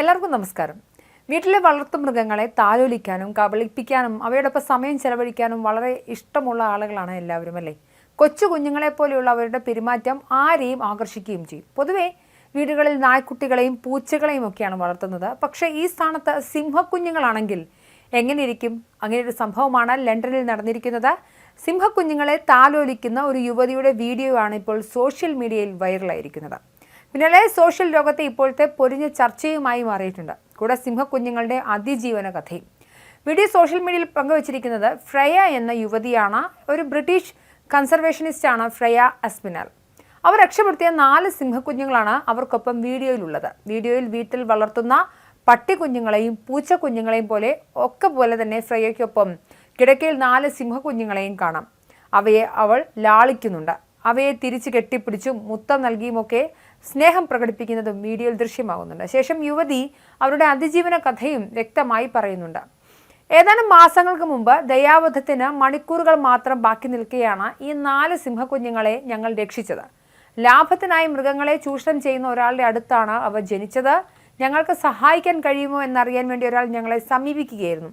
എല്ലാവർക്കും നമസ്കാരം. വീട്ടിലെ വളർത്തുമൃഗങ്ങളെ താലോലിക്കാനും കബളിപ്പിക്കാനും അവയോടൊപ്പം സമയം ചെലവഴിക്കാനും വളരെ ഇഷ്ടമുള്ള ആളുകളാണ് എല്ലാവരും അല്ലേ? കൊച്ചു കുഞ്ഞുങ്ങളെ പോലെയുള്ള അവരുടെ പെരുമാറ്റം ആരെയും ആകർഷിക്കുകയും ചെയ്യും. പൊതുവേ വീടുകളിൽ നായ്ക്കുട്ടികളെയും പൂച്ചകളെയും ഒക്കെയാണ് വളർത്തുന്നത്. പക്ഷേ ഈ സ്ഥാനത്ത് സിംഹക്കുഞ്ഞുങ്ങളാണെങ്കിൽ എങ്ങനെയിരിക്കും? അങ്ങനെ ഒരു സംഭവമാണ് ലണ്ടനിൽ നടന്നിരിക്കുന്നത്. സിംഹക്കുഞ്ഞുങ്ങളെ താലോലിക്കുന്ന ഒരു യുവതിയുടെ വീഡിയോ ആണ് ഇപ്പോൾ സോഷ്യൽ മീഡിയയിൽ വൈറലായിരിക്കുന്നത്. പിന്നാലെ സോഷ്യൽ ലോകത്തെ ഇപ്പോഴത്തെ പൊരിഞ്ഞ ചർച്ചയുമായി മാറിയിട്ടുണ്ട്. കൂടെ സിംഹക്കുഞ്ഞുങ്ങളുടെ അതിജീവന കഥയും. വീഡിയോ സോഷ്യൽ മീഡിയയിൽ പങ്കുവച്ചിരിക്കുന്നത് ഫ്രയ എന്ന യുവതിയാണ്. ഒരു ബ്രിട്ടീഷ് കൺസർവേഷനിസ്റ്റാണ് ഫ്രയ അസ്മിനാൽ. അവർ രക്ഷപ്പെടുത്തിയ നാല് സിംഹക്കുഞ്ഞുങ്ങളാണ് അവർക്കൊപ്പം വീഡിയോയിലുള്ളത്. വീഡിയോയിൽ വീട്ടിൽ വളർത്തുന്ന പട്ടിക്കുഞ്ഞുങ്ങളെയും പൂച്ചക്കുഞ്ഞുങ്ങളെയും പോലെ ഒക്കെ പോലെ തന്നെ ഫ്രയ്യയ്ക്കൊപ്പം കിടക്കയിൽ നാല് സിംഹക്കുഞ്ഞുങ്ങളെയും കാണാം. അവയെ അവൾ ലാളിക്കുന്നുണ്ട്. അവയെ തിരിച്ച് കെട്ടിപ്പിടിച്ചും മുത്തം നൽകിയുമൊക്കെ സ്നേഹം പ്രകടിപ്പിക്കുന്നതും വീഡിയോയിൽ ദൃശ്യമാകുന്നുണ്ട്. ശേഷം യുവതി അവരുടെ അതിജീവന കഥയും വ്യക്തമായി പറയുന്നുണ്ട്. ഏതാനും മാസങ്ങൾക്ക് മുമ്പ് ദയാവധത്തിന് മണിക്കൂറുകൾ മാത്രം ബാക്കി നിൽക്കുകയാണ് ഈ നാല് സിംഹകുഞ്ഞുങ്ങളെ ഞങ്ങൾ രക്ഷിച്ചത്. ലാഭത്തിനായി മൃഗങ്ങളെ ചൂഷണം ചെയ്യുന്ന ഒരാളുടെ അടുത്താണ് അവ ജനിച്ചത്. ഞങ്ങൾക്ക് സഹായിക്കാൻ കഴിയുമോ എന്നറിയാൻ വേണ്ടി ഒരാൾ ഞങ്ങളെ സമീപിക്കുകയായിരുന്നു.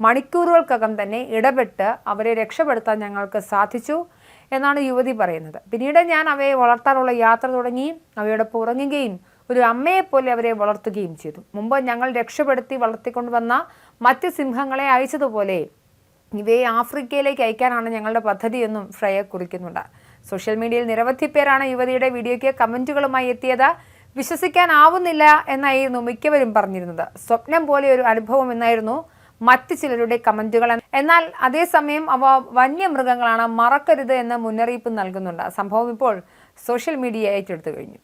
മണിക്കൂറുകൾക്കകം തന്നെ ഇടപെട്ട് അവരെ രക്ഷപ്പെടുത്താൻ ഞങ്ങൾക്ക് സാധിച്ചു. എന്നാണ് യുവതി പറയുന്നത്. പിന്നീട് ഞാൻ അവയെ വളർത്താനുള്ള യാത്ര തുടങ്ങി അവയോടൊപ്പം ഉറങ്ങുകയും ഒരു അമ്മയെപ്പോലെ അവരെ വളർത്തുകയും ചെയ്തു. മുമ്പ് ഞങ്ങൾ രക്ഷപ്പെടുത്തി വളർത്തിക്കൊണ്ടുവന്ന മറ്റ് സിംഹങ്ങളെ അയച്ചതുപോലെ ഇവയെ ആഫ്രിക്കയിലേക്ക് അയക്കാനാണ് ഞങ്ങളുടെ പദ്ധതിയെന്നും ഫ്രയ കുറിക്കുന്നുണ്ട്. സോഷ്യൽ മീഡിയയിൽ നിരവധി പേരാണ് യുവതിയുടെ വീഡിയോയ്ക്ക് കമന്റുകളുമായി എത്തിയത്. വിശ്വസിക്കാനാവുന്നില്ല എന്നായിരുന്നു മിക്കവരും പറഞ്ഞിരുന്നത്. സ്വപ്നം പോലെ ഒരു അനുഭവം എന്നായിരുന്നു മറ്റ് ചിലരുടെ കമന്റുകൾ എന്നാൽ അതേസമയം അവ വന്യമൃഗങ്ങളാണ് മറക്കരുത് എന്ന മുന്നറിയിപ്പ് നൽകുന്നുണ്ട്. സംഭവം ഇപ്പോൾ സോഷ്യൽ മീഡിയ ഏറ്റെടുത്തു കഴിഞ്ഞു.